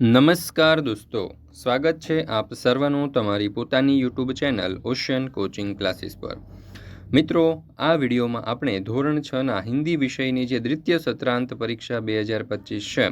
નમસ્કાર દોસ્તો સ્વાગત છે આપ સર્વનું તમારી પોતાની YouTube channel ocean coaching classes પર મિત્રો આ વિડીયોમાં આપણે ધોરણ છના હિન્દી વિષયની જે દ્વિતીય સત્રાંત પરીક્ષા બે હજાર પચીસ છે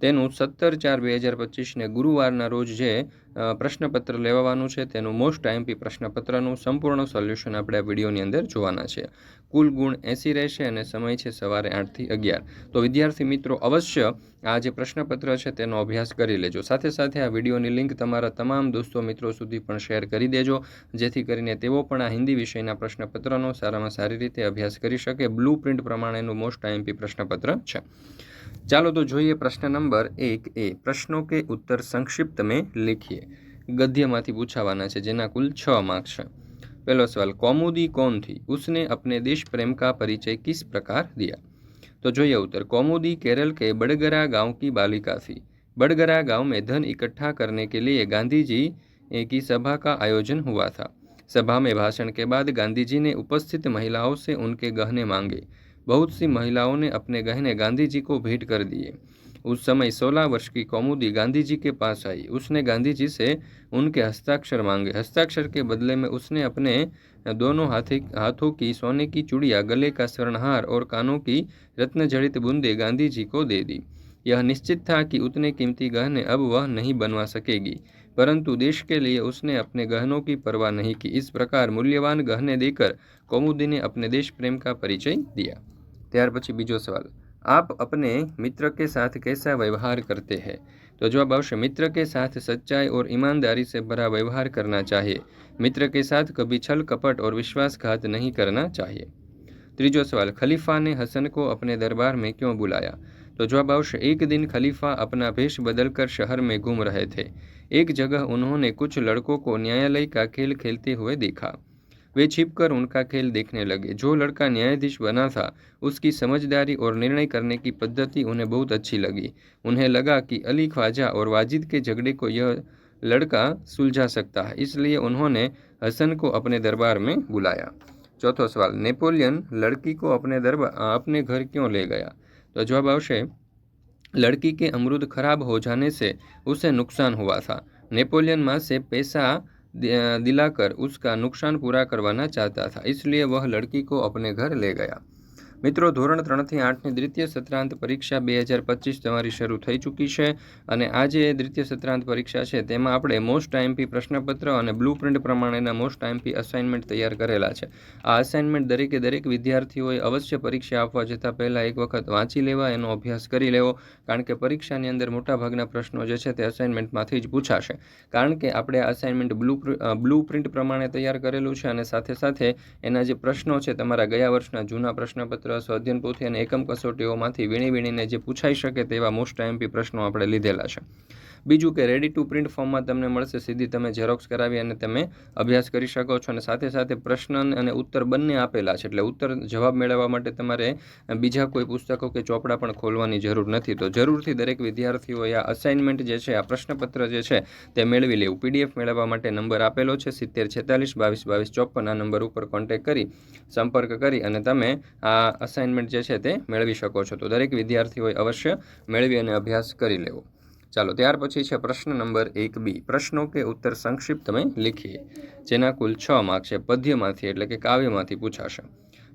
તેનું સત્તર ચાર બે હજાર પચીસને ગુરુવારના રોજ જે પ્રશ્નપત્ર લેવાનું છે તેનું મોસ્ટ આઈએમપી પ્રશ્નપત્રનું સંપૂર્ણ સોલ્યુશન આપણે આ વિડીયોની અંદર જોવાના છે કુલ ગુણ એંસી રહેશે અને સમય છે સવારે આઠથી અગિયાર તો વિદ્યાર્થી મિત્રો અવશ્ય આ જે પ્રશ્નપત્ર છે તેનો અભ્યાસ કરી લેજો સાથે સાથે આ વિડીયોની લિંક તમારા તમામ દોસ્તો મિત્રો સુધી પણ શેર કરી દેજો જેથી કરીને તેઓ પણ આ હિન્દી વિષયના પ્રશ્નપત્રનો સારામાં સારી રીતે અભ્યાસ કરી શકે બ્લુ પ્રિન્ટ પ્રમાણેનું મોસ્ટ આઈએમપી પ્રશ્નપત્ર છે चलो तो जो प्रश्न नंबर एक ए प्रश्नों के उत्तर संक्षिप्त में लिखिए गद्य में पूछावा है जेना कुल छ છે पहला सवाल कौमुदी कौन थी उसने अपने देश प्रेम का परिचय किस प्रकार दिया तो જોઈએ उत्तर कौमुदी केरल के बड़गरा गांव की बालिका थी बड़गरा गांव में धन इकट्ठा करने के लिए गांधी जी की सभा का आयोजन हुआ था सभा में भाषण के बाद गांधी जी ने उपस्थित महिलाओं से उनके गहने मांगे बहुत सी महिलाओं ने अपने गहने गांधी जी को भेंट कर दिए उस समय सोलह वर्ष की कौमुदी गांधी जी के पास आई उसने गांधी जी से उनके हस्ताक्षर मांगे हस्ताक्षर के बदले में उसने अपने दोनों हाथी हाथों की सोने की चुड़िया गले का स्वर्णहार और कानों की रत्नजड़ित बूंदे गांधी जी को दे दी यह निश्चित था कि उतने कीमती गहने अब वह नहीं बनवा सकेगी परंतु देश के लिए उसने अपने गहनों की परवाह नहीं की इस प्रकार मूल्यवान गहने देकर ने अपने देश प्रेम का परिचय दिया त्यार पी बीजो सवाल आप अपने मित्र के साथ कैसा व्यवहार करते हैं तो जवाब अवश्य मित्र के साथ सच्चाई और ईमानदारी से भरा व्यवहार करना चाहिए मित्र के साथ कभी छल कपट और विश्वासघात नहीं करना चाहिए त्रीजो सवाल खलीफा ने हसन को अपने दरबार में क्यों बुलाया तो जवाब आवश्य एक दिन खलीफा अपना भेष बदलकर शहर में घूम रहे थे एक जगह उन्होंने कुछ लड़कों को न्यायालय का खेल खेलते हुए देखा वे छिपकर उनका खेल देखने लगे जो लड़का न्यायाधीश बना था उसकी समझदारी और निर्णय करने की पद्धति उन्हें बहुत अच्छी लगी उन्हें लगा कि अली ख्वाजा और वाजिद के झगड़े को यह लड़का सुलझा सकता है इसलिए उन्होंने हसन को अपने दरबार में बुलाया चौथा सवाल नेपोलियन लड़की को अपने दरबार अपने घर क्यों ले गया तो जवाब आवश्य लड़की के अमरूद खराब हो जाने से उसे नुकसान हुआ था नेपोलियन माँ से पैसा दिलाकर उसका नुकसान पूरा करवाना चाहता था इसलिए वह लड़की को अपने घर ले गया મિત્રો ધોરણ ત્રણથી આઠની દ્વિતીય સત્રાંત પરીક્ષા બે હજાર પચીસ તમારી શરૂ થઈ ચૂકી છે અને આ જે દ્વિતીય સત્રાંત પરીક્ષા છે તેમાં આપણે મોસ્ટ આઈએમપી પ્રશ્નપત્ર અને બ્લુ પ્રિન્ટ પ્રમાણેના મોસ્ટ આઈએમપી અસાઇનમેન્ટ તૈયાર કરેલા છે આ અસાઇનમેન્ટ દરેકે દરેક વિદ્યાર્થીઓએ અવશ્ય પરીક્ષા આપવા જતાં પહેલાં એક વખત વાંચી લેવા એનો અભ્યાસ કરી લેવો કારણ કે પરીક્ષાની અંદર મોટાભાગના પ્રશ્નો જે છે તે અસાઇનમેન્ટમાંથી જ પૂછાશે કારણ કે આપણે આ અસાઇનમેન્ટ બ્લુ બ્લુ પ્રિન્ટ પ્રમાણે તૈયાર કરેલું છે અને સાથે સાથે એના જે પ્રશ્નો છે તમારા ગયા વર્ષના જૂના પ્રશ્નપત્ર પ્રશ્નપત્ર સ્વાધ્યન પોથી અને એકમ કસોટીઓમાંથી વીણી વીણીને જે પૂછાઈ શકે તેવા મોસ્ટ એમપી પ્રશ્નો આપણે લીધેલા છે બીજું કે રેડી ટુ પ્રિન્ટ ફોર્મમાં તમને મળશે સીધી તમે ઝેરોક્સ કરાવી અને તમે અભ્યાસ કરી શકો છો અને સાથે સાથે પ્રશ્ન અને ઉત્તર બંને આપેલા છે એટલે ઉત્તર જવાબ મેળવવા માટે તમારે બીજા કોઈ પુસ્તકો કે ચોપડા પણ ખોલવાની જરૂર નથી તો જરૂરથી દરેક વિદ્યાર્થીઓએ આ અસાઇનમેન્ટ જે છે આ પ્રશ્નપત્ર જે છે તે મેળવી લેવું પીડીએફ મેળવવા માટે નંબર આપેલો છે સિત્તેર છેતાલીસ બાવીસ બાવીસ ચોપન આ નંબર ઉપર કોન્ટેક્ટ કરી સંપર્ક કરી અને તમે આ અસાઇનમેન્ટ જે છે તે મેળવી શકો છો તો દરેક વિદ્યાર્થીઓએ અવશ્ય મેળવી અને અભ્યાસ કરી લેવો ચાલો ત્યાર પછી છે પ્રશ્ન નંબર એક બી પ્રશ્નો કે ઉત્તર સંક્ષિપ્ત તમે લીખીએ જેના કુલ છ માર્ક છે પદ્યમાંથી એટલે કે કાવ્યમાંથી પૂછાશે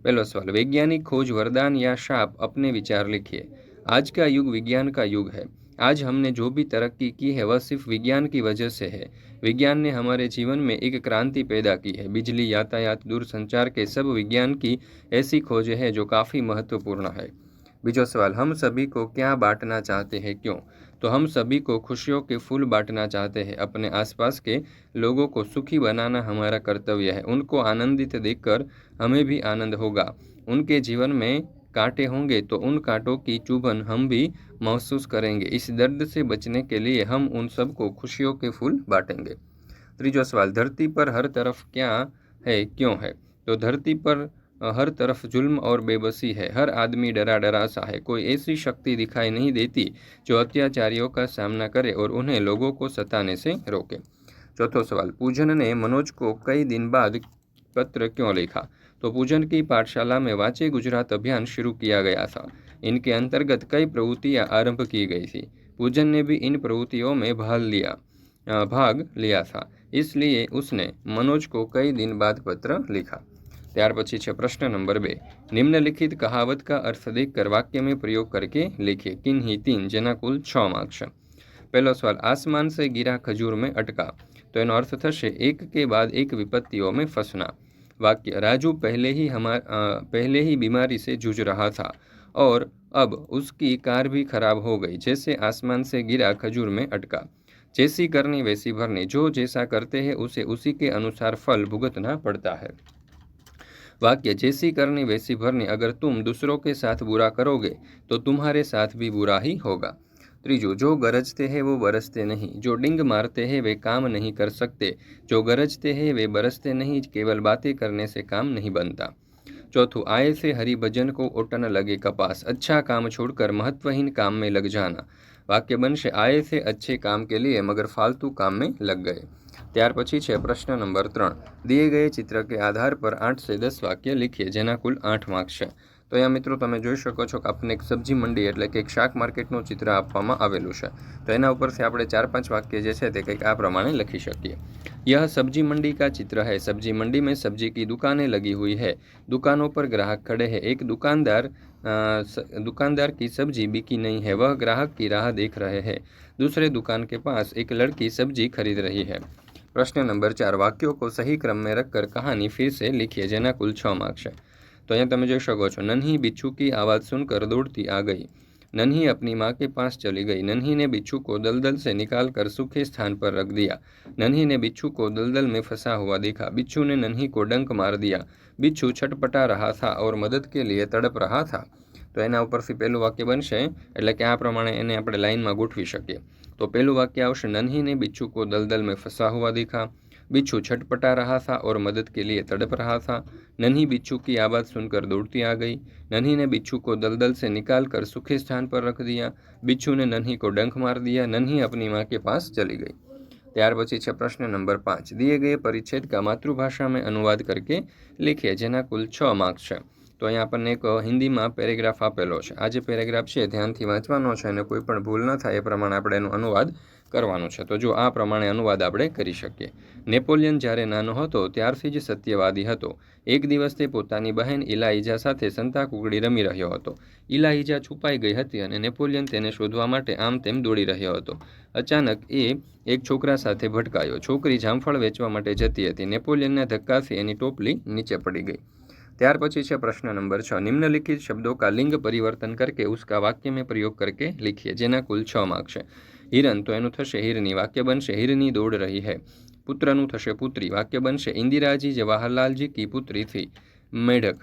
પહેલો સવાલ વૈજ્ઞાનિક ખોજ વરદાન યા શાપ અપને વિચાર લીખીએ આજ કા યુગ વિજ્ઞાન કા યુગ હૈ आज हमने जो भी तरक्की की है वह सिर्फ विज्ञान की वजह से है विज्ञान ने हमारे जीवन में एक क्रांति पैदा की है बिजली यातायात दूरसंचार के सब विज्ञान की ऐसी खोजें हैं जो काफ़ी महत्वपूर्ण है बीजो सवाल हम सभी को क्या बांटना चाहते हैं क्यों तो हम सभी को खुशियों के फूल बांटना चाहते हैं अपने आसपास के लोगों को सुखी बनाना हमारा कर्तव्य है उनको आनंदित देखकर हमें भी आनंद होगा उनके जीवन में कांटे होंगे तो उन कांटों की चुभन हम भी महसूस करेंगे इस दर्द से बचने के लिए हम उन सबको खुशियों के फूल बांटेंगे त्रीजो सवाल धरती पर हर तरफ क्या है क्यों है तो धरती पर हर तरफ जुल्म और बेबसी है हर आदमी डरा डरा सा है कोई ऐसी शक्ति दिखाई नहीं देती जो अत्याचारियों का सामना करे और उन्हें लोगों को सताने से रोके चौथो सवाल पूजन ने मनोज को कई दिन बाद पत्र क्यों लिखा तो पूजन की पाठशाला में वाचे गुजरात अभियान शुरू किया गया था इनके अंतर्गत कई प्रवृत्तियां आरंभ की गई थी पूजन ने भी इन प्रवृत्तियों में भाग लिया भाग लिया था इसलिए उसने मनोज को कई दिन बाद पत्र लिखा त्यार पची प्रश्न नंबर बे निम्नलिखित कहावत का अर्थ देखकर वाक्य में प्रयोग करके लिखे किन ही तीन जना कुल छ मार्क्स पहला सवाल आसमान से गिरा खजूर में अटका तो इन अर्थ थे एक के बाद एक विपत्तियों में फंसना वाक्य राजू पहले ही हमार पहले ही बीमारी से जूझ रहा था और अब उसकी कार भी खराब हो गई जैसे आसमान से गिरा खजूर में अटका जैसी करनी वैसी भरनी जो जैसा करते हैं उसे उसी के अनुसार फल भुगतना पड़ता है वाक्य जैसी करनी वैसी भरनी अगर तुम दूसरों के साथ बुरा करोगे तो तुम्हारे साथ भी बुरा ही होगा ત્રીજું जो गरजते हैं वो बरसते नहीं जो डिंग मारते हैं वे काम नहीं कर सकते जो गरजते हैं वे बरसते नहीं केवल बातें करने से काम नहीं बनता चौथो आय से हरि भजन को ओटन लगे कपास अच्छा काम छोड़कर महत्वहीन काम में लग जाना वाक्य वंश आय से अच्छे काम के लिए मगर फालतू काम में लग गए त्यार पी है प्रश्न नंबर ત્રણ दिए गए चित्र के आधार पर आठ से दस वाक्य लिखिए जेना कुल आठ मार्क्स है तो यहां मित्रों તમે જોઈ શકો છો કે આપણે એક सब्जी मंडी એટલે કે એક શાક માર્કેટ નું ચિત્ર આપવામાં આવેલું છે તો એના ઉપરથી આપણે ચાર પાંચ વાક્ય જે છે તે કઈક આ પ્રમાણે લખી શકીએ યહ सब्जी मंडी કા ચિત્ર હૈ सब्जी मंडी મે सब्जी કી દુકાને લગી હુઈ હૈ દુકાનો પર ગ્રાહક ખડે હૈ એક દુકાનદાર દુકાનદાર કી सब्जी बिकी નહીં હૈ વહ ગ્રાહક કી રાહ દેખ રહે હૈ દૂસરે દુકાન કે પાસ એક લડકી सब्जी खरीद रही है प्रश्न नंबर 4 વાક્યો કો સહી ક્રમ મે રખકર કહાની ફીર સે લખिए जना कुल 6 માર્ક્સ છે तो અહીંયા તમે જોઈ શકો છો નन्ही बिच्छू आवाज़ सुनकर દોડતી आ गई नन्ही अपनी माँ के पास चली गई नन्ही ने बिच्छू को दलदल से निकाल कर सूखे स्थान पर रख दिया नन्ही ने बिच्छू को दलदल में फंसा हुआ देखा बिच्छू ने नन्ही को डंक मार दिया बिच्छू छटपटा रहा था और मदद के लिए तड़प रहा था તો એના ઉપરથી પહેલું વાક્ય બનશે એટલે કે આ પ્રમાણે એને આપણે લાઇનમાં ગોઠવી શકીએ તો પહેલું વાક્ય આવશે નન્હીને બિચ્છુ કો દલદલ મેં ફસા હુઆ દીખા બિચ્છુ છટપટા રહા થા ઓર મદદ કે લીએ તડપ રહા થા નન્હી બિચ્છુકી की आवाज़ सुनकर દોડતી આ ગઈ નન્હીને બિચ્છુ बिच्छू को दलदल से निकाल कर सूखे स्थान पर रख दिया बिच्छू ने नन्ही को डंख मार दिया नन्ही अपनी माँ के पास ત્યાર પછી છે પ્રશ્ન નંબર પાંચ દિએ ગયે પરિચ્છેદ કા માતૃભાષામાં અનુવાદ કરકે લખીએ જેના કુલ છ માર્ક્સ છે તો અહીંયા આપણને એક હિન્દીમાં પેરેગ્રાફ આપેલો છે આ જે પેરેગ્રાફ છે ધ્યાનથી વાંચવાનો છે અને કોઈ પણ ભૂલ ન થાય એ પ્રમાણે આપણે એનો અનુવાદ કરવાનું છે તો જો આ પ્રમાણે અનુવાદ આપણે કરી શકીએ નેપોલિયન જ્યારે નાનો હતો ત્યારથી જ સત્યવાદી હતો એક દિવસ તે પોતાની બહેન ઇલાઇજા સાથે સંતા કુકડી રમી રહ્યો હતો ઇલાઇજા છુપાઈ ગઈ હતી અને નેપોલિયન તેને શોધવા માટે આમ તેમ દોડી રહ્યો હતો અચાનક એ એક છોકરા સાથે ભટકાયો છોકરી જામફળ વેચવા માટે જતી હતી નેપોલિયનના ધક્કાથી એની ટોપલી નીચે પડી ગઈ ત્યાર પછી છે પ્રશ્ન નંબર છ નિમ્નલિખિત શબ્દો કા લિંગ પરિવર્તન કરકે ઉસકા વાક્ય મેં પ્રયોગ કરકે લિખીએ જેના કુલ છ માર્ક છે હિરન તો એનું થશે હિરની વાક્ય બનશે હિરની દોડ રહી હે પુત્રનું થશે પુત્રી વાક્ય બનશે ઇન્દિરાજી જવાહરલાલજી કી પુત્રીથી મેઢક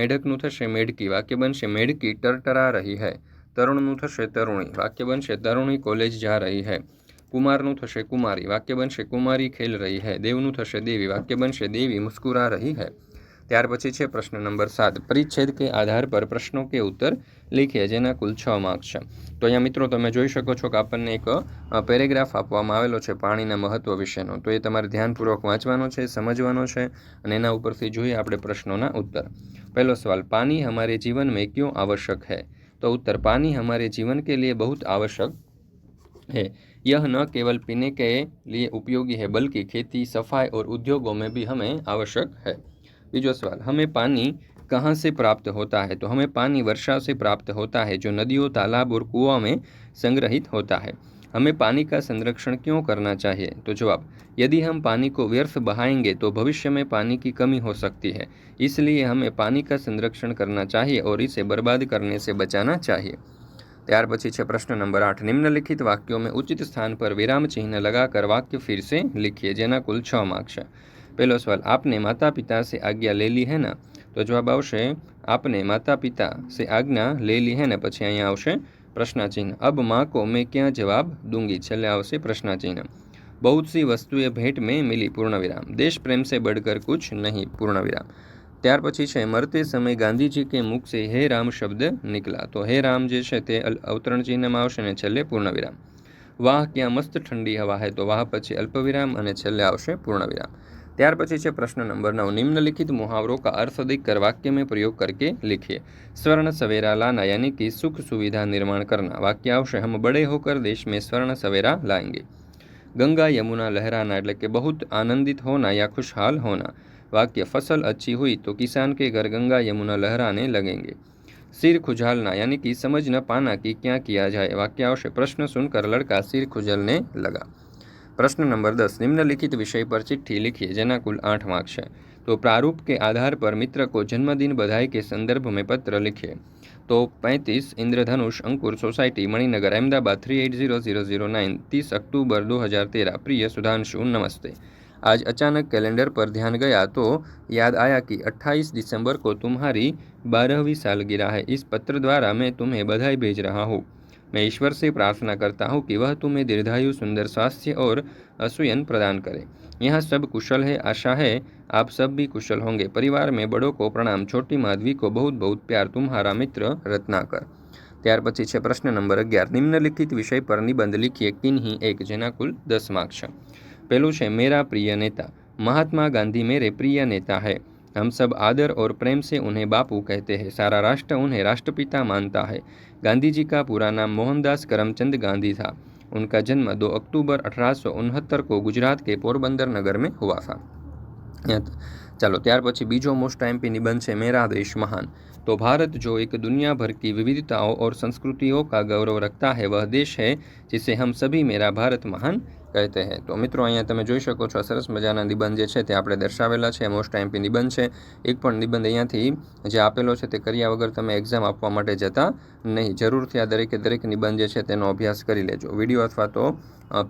મેઢકનું થશે મેઢકી વાક્ય બનશે મેઢકી ટરટરા રહી હૈ તરુણનું થશે તરુણી વાક્ય બનશે તરુણી કોલેજ જા રહી હૈ કુમારનું થશે કુમારી વાક્ય બનશે કુમારી ખેલ રહી હૈ દેવનું થશે દેવી વાક્ય બનશે દેવી મુસ્કુરા રહી હૈ ત્યાર પછી છે પ્રશ્ન નંબર સાત પરિચ્છેદ કે આધાર પર પ્રશ્નો કે ઉત્તર લખીએ જેના કુલ છ માર્ક્સ છે તો અહીંયા મિત્રો તમે જોઈ શકો છો કે આપણને એક પેરેગ્રાફ આપવામાં આવેલો છે પાણીના મહત્વ વિશેનો તો એ તમારે ધ્યાનપૂર્વક વાંચવાનો છે સમજવાનો છે અને એના ઉપરથી જોઈએ આપણે પ્રશ્નોના ઉત્તર પહેલો સવાલ પાણી અમારે જીવનમાં મેં આવશ્યક હૈ તો ઉત્તર પાણી અમારે જીવન કે लिए બહુ આવશ્યક હે યહ ન કેવલ પીને કે લીએ ઉપયોગી है બલ્કી ખેતી સફાઈ ઓર उद्योगों में भी हमें आवश्यक है बीजो सवाल हमें पानी कहाँ से प्राप्त होता है तो हमें पानी वर्षा से प्राप्त होता है जो नदियों तालाब और कुआं में संग्रहित होता है हमें पानी का संरक्षण क्यों करना चाहिए तो जवाब यदि हम पानी को व्यर्थ बहाएंगे तो भविष्य में पानी की कमी हो सकती है इसलिए हमें पानी का संरक्षण करना चाहिए और इसे बर्बाद करने से बचाना चाहिए त्यार પછી છે प्रश्न नंबर आठ निम्नलिखित वाक्यों में उचित स्थान पर विराम चिन्ह लगाकर वाक्य फिर से लिखिए जेना कुल છ मार्क्स है પહેલો સવાલ આપને માતા પિતા સે આજ્ઞા લેલી હે ના તો જવાબ આવશે આપને માતા પિતા સે આજ્ઞા લેલી હે ને પછી અહીંયા આવશે પ્રશ્નાચિહ્ન અબ માં કો મેં ક્યાં જવાબ દૂંગી છેલ્લે આવશે પ્રશ્નાચિહ્ન બહુ સી વસ્તુએ ભેટ મેં મિલી પૂર્ણવિરામ દેશ પ્રેમ સે બડકર કુછ નહીં પૂર્ણવિરામ ત્યાર પછી છે મરતે સમય ગાંધીજી કે મુખ સે હે રામ શબ્દ નીકળા તો હે રામ જે છે તે અવતરણ ચિહ્નમાં આવશે ને છેલ્લે પૂર્ણવિરામ વાહ ક્યાં મસ્ત ઠંડી હવા હે તો વાહ પછી અલ્પવિરામ અને છેલ્લે આવશે પૂર્ણવિરામ त्यार પછી છે પ્રશ્ન નંબર નવ मुहावरों का अर्थ अधिक वाक्य में प्रयोग करके लिखिए स्वर्ण सवेरा लाना यानी कि सुख सुविधा निर्माण करना वाक्य हम बड़े होकर देश में स्वर्ण सवेरा लाएंगे गंगा यमुना लहराना એટલે के बहुत आनंदित होना या खुशहाल होना वाक्य फसल अच्छी हुई तो किसान के घर गंगा यमुना लहराने लगेंगे सिर खुजालना यानी कि समझ न पाना कि क्या किया जाए वाक्य प्रश्न सुनकर लड़का सिर खुजलने लगा प्रश्न नंबर दस निम्नलिखित विषय पर चिट्ठी लिखिए जेना कुल आठ मार्क्स है तो प्रारूप के आधार पर मित्र को जन्मदिन बधाई के संदर्भ में पत्र लिखिए तो पैंतीस Indradhanush Ankur society Maninagar Ahmedabad three eight zero zero zero nine तीस अक्टूबर दो हज़ार तेरह प्रिय सुधांशु नमस्ते आज अचानक कैलेंडर पर ध्यान गया तो याद आया कि 28 दिसंबर को तुम्हारी बारहवीं सालगिरह है इस पत्र द्वारा मैं तुम्हें बधाई भेज रहा हूँ मैं ईश्वर से प्रार्थना करता हूँ कि वह तुम्हें दीर्घायु सुंदर स्वास्थ्य और असूयन प्रदान करे यहाँ सब कुशल है आशा है आप सब भी कुशल होंगे परिवार में बड़ों को प्रणाम छोटी माधवी को बहुत बहुत प्यार तुम्हारा मित्र रत्नाकर त्यार પછી છે प्रश्न नंबर અગિયાર निम्नलिखित विषय पर निबंध लिखिए किन ही एक जना कुल दस છે पहलू है मेरा प्रिय नेता महात्मा गांधी मेरे प्रिय नेता है हम सब आदर और प्रेम से उन्हें बापू कहते हैं सारा राष्ट्र उन्हें राष्ट्रपिता मानता है गांधी जी का पूरा नाम मोहनदास करमचंद गांधी था उनका जन्म 2 अक्टूबर अठारह को गुजरात ગુજરાત કે પોરબંદર નગરમાં હુઆ થા ચાલો ત્યાર बीजो मोस्ट टाइम पे निबंध છે मेरा देश महान तो भारत जो एक दुनिया भर की विविधताओं और संस्कृतियों का गौरव रखता है वह देश है जिसे हम सभी मेरा भारत महान કહેતે હે તો મિત્રો અહીંયા તમે જોઈ શકો છો સરસ મજાના નિબંધ જે છે તે આપણે દર્શાવેલા છે મોસ્ટ ટાઈમપી નિબંધ છે એક પણ નિબંધ અહીંયાથી જે આપેલો છે તે કર્યા વગર તમે એક્ઝામ આપવા માટે જતા નહીં જરૂરથી આ દરેકે દરેક નિબંધ જે છે તેનો અભ્યાસ કરી લેજો વિડીયો અથવા તો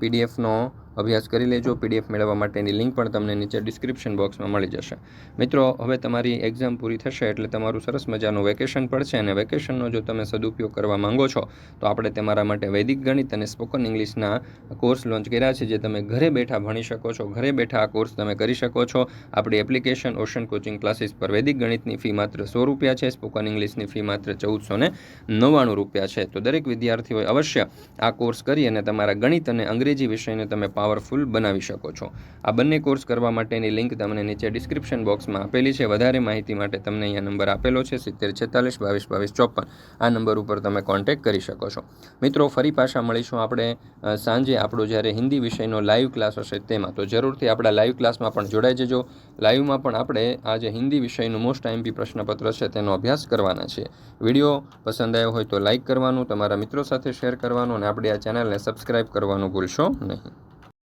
પીડીએફનો અભ્યાસ કરી લેજો પીડીએફ મેળવવા માટેની લિંક પણ તમને નીચે ડિસ્ક્રિપ્શન બોક્સમાં મળી જશે મિત્રો હવે તમારી એક્ઝામ પૂરી થશે એટલે તમારું સરસ મજાનું વેકેશન પડશે અને વેકેશનનો જો તમે સદુપયોગ કરવા માંગો છો તો આપણે તમારા માટે વૈદિક ગણિત અને સ્પોકન ઇંગ્લિશના કોર્સ લોન્ચ કર્યા છે જે તમે ઘરે બેઠા ભણી શકો છો ઘરે બેઠા આ કોર્સ તમે કરી શકો છો આપણી એપ્લિકેશન ઓશન કોચિંગ ક્લાસીસ પર વૈદિક ગણિતની ફી માત્ર સો રૂપિયા છે સ્પોકન ઇંગ્લિશની ફી માત્ર ચૌદસો ને નવ્વાણું રૂપિયા છે તો દરેક વિદ્યાર્થીઓએ અવશ્ય આ કોર્સ કરી અને તમારા ગણિત અને અંગ્રેજી વિષયને તમે પાવરફુલ બનાવી શકો છો આ બંને કોર્સ કરવા માટેની લિંક તમને નીચે ડિસ્ક્રિપ્શન બોક્સમાં આપેલી છે વધારે માહિતી માટે તમને અહીંયા નંબર આપેલો છે સિત્તેર છેતાલીસ બાવીસ બાવીસ ચોપન આ નંબર ઉપર તમે કોન્ટેક્ટ કરી શકો છો મિત્રો ફરી પાછા મળીશું આપણે સાંજે આપણો જ્યારે હિન્દી વિષયનો લાઈવ ક્લાસ હશે તેમાં તો જરૂરથી આપણા લાઈવ ક્લાસમાં પણ જોડાઈ જજો લાઈવમાં પણ આપણે આ જે હિન્દી વિષયનું મોસ્ટ આઈમ્પી પ્રશ્નપત્ર છે તેનો અભ્યાસ કરવાના છે વિડીયો પસંદ આવ્યો હોય તો લાઈક કરવાનું તમારા મિત્રો સાથે શેર કરવાનું અને આપણે આ ચેનલને સબસ્ક્રાઈબ કરવાનું ભૂલશો નહીં